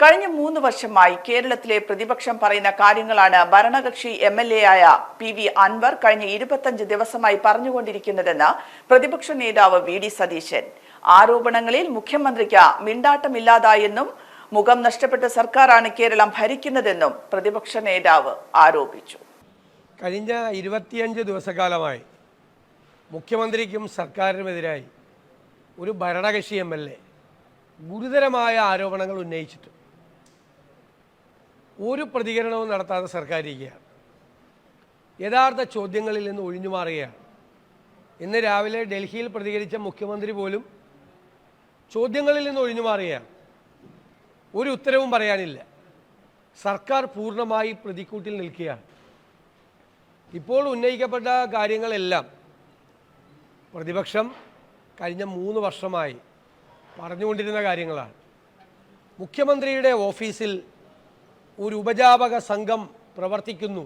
കഴിഞ്ഞ മൂന്ന് വർഷമായി കേരളത്തിലെ പ്രതിപക്ഷം പറയുന്ന കാര്യങ്ങളാണ് ഭരണകക്ഷി എം എൽ എ ആയ പി വി അൻവർ കഴിഞ്ഞ ഇരുപത്തഞ്ച് ദിവസമായി പറഞ്ഞുകൊണ്ടിരിക്കുന്നതെന്ന് പ്രതിപക്ഷ നേതാവ് വി ഡി സതീശൻ. ആരോപണങ്ങളിൽ മുഖ്യമന്ത്രിക്ക് മിണ്ടാട്ടമില്ലാതായെന്നും മുഖം നഷ്ടപ്പെട്ട സർക്കാരാണ് കേരളം ഭരിക്കുന്നതെന്നും പ്രതിപക്ഷ നേതാവ് ആരോപിച്ചു. കഴിഞ്ഞ ഇരുപത്തിയഞ്ച് ദിവസക്കാലമായി മുഖ്യമന്ത്രിക്കും സർക്കാരിനുമെതിരായി ഒരു ഭരണകക്ഷി എം എൽ എ ഗുരുതരമായ ആരോപണങ്ങൾ ഉന്നയിച്ചിട്ട് ഒരു പ്രതികരണവും നടത്താതെ സർക്കാർ ഇരിക്കുകയാണ് യഥാർത്ഥ ചോദ്യങ്ങളിൽ നിന്ന് ഒഴിഞ്ഞു മാറുകയാണ്. ഇന്ന് രാവിലെ ഡൽഹിയിൽ പ്രതികരിച്ച മുഖ്യമന്ത്രി പോലും ചോദ്യങ്ങളിൽ നിന്ന് ഒഴിഞ്ഞു മാറുകയാണ്. ഒരു ഉത്തരവും പറയാനില്ല. സർക്കാർ പൂർണമായി പ്രതിക്കൂട്ടിൽ നിൽക്കുകയാണ്. ഇപ്പോൾ ഉന്നയിക്കപ്പെട്ട കാര്യങ്ങളെല്ലാം പ്രതിപക്ഷം കഴിഞ്ഞ മൂന്ന് വർഷമായി പറഞ്ഞുകൊണ്ടിരുന്ന കാര്യങ്ങളാണ്. മുഖ്യമന്ത്രിയുടെ ഓഫീസിൽ ഒരു ഉപജാപക സംഘം പ്രവർത്തിക്കുന്നു.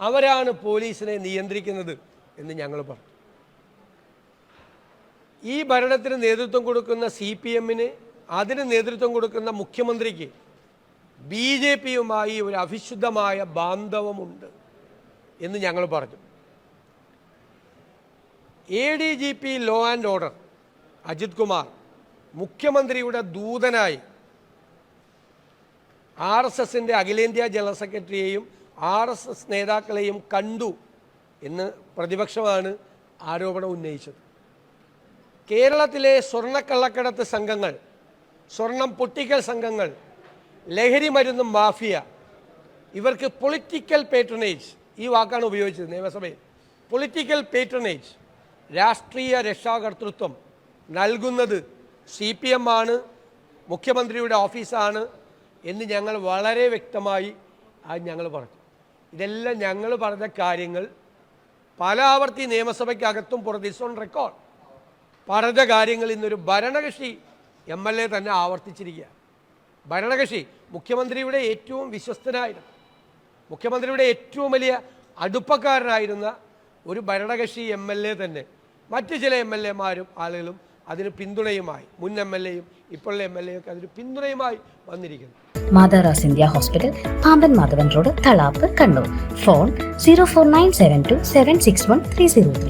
അവരാണ് പോലീസിനെ നിയന്ത്രിക്കുന്നത് എന്ന് ഞങ്ങൾ പറഞ്ഞു. ഈ ഭരണത്തിന് നേതൃത്വം കൊടുക്കുന്ന സി പി എമ്മിന് അതിന് നേതൃത്വം കൊടുക്കുന്ന മുഖ്യമന്ത്രിക്ക് ബി ജെ പിയുമായി ഒരു അവിശുദ്ധമായ ബാന്ധവമുണ്ട് എന്ന് ഞങ്ങൾ പറഞ്ഞു. A D G P law and order Ajit Kumar മുഖ്യമന്ത്രിയുടെ ദൂതനായി ആർ എസ് എസിന്റെ അഖിലേന്ത്യാ ജനറൽ സെക്രട്ടറിയെയും ആർ എസ് എസ് നേതാക്കളെയും കണ്ടു എന്ന് പ്രതിപക്ഷമാണ് ആരോപണം ഉന്നയിച്ചത്. കേരളത്തിലെ സ്വർണക്കള്ളക്കടത്ത് സംഘങ്ങൾ സ്വർണം പൊട്ടിക്കൽ സംഘങ്ങൾ ലഹരി മരുന്ന് മാഫിയ ഇവർക്ക് പൊളിറ്റിക്കൽ പേട്രണേജ് ഈ വാക്കാണ് ഉപയോഗിച്ചത് നിയമസഭയിൽ. പൊളിറ്റിക്കൽ പേട്രണേജ് രാഷ്ട്രീയ രക്ഷാകർതൃത്വം നൽകുന്നത് സി പി എം ആണ് മുഖ്യമന്ത്രിയുടെ ഓഫീസാണ് എന്ന് ഞങ്ങൾ വളരെ വ്യക്തമായി അത് ഞങ്ങൾ പറഞ്ഞു. ഇതെല്ലാം ഞങ്ങൾ പറഞ്ഞ കാര്യങ്ങൾ പല ആവർത്തി നിയമസഭയ്ക്കകത്തും പുറത്ത് ഓൺ റെക്കോർഡ്. പറഞ്ഞ കാര്യങ്ങൾ ഇന്നൊരു ഭരണകക്ഷി എം എൽ എ തന്നെ ആവർത്തിച്ചിരിക്കുക ഭരണകക്ഷി മുഖ്യമന്ത്രിയുടെ ഏറ്റവും വിശ്വസ്തനായിരുന്നു. മുഖ്യമന്ത്രിയുടെ ഏറ്റവും വലിയ അടുപ്പക്കാരനായിരുന്ന ഒരു ഭരണകക്ഷി എം എൽ എ തന്നെ. മറ്റ് ചില എം എൽ എമാരും ആളുകളും അതിന് പിന്തുണയുമായി മുൻ എം എൽ എയും ഇപ്പോഴുള്ള എം എൽ എ ഒക്കെ അതിന് പിന്തുണയുമായി വന്നിരിക്കുന്നു. മാതാറാസ് India hospital Pamban Madhavan road Thalap Kannur. Phone zero four nine seven two seven six one three zero three.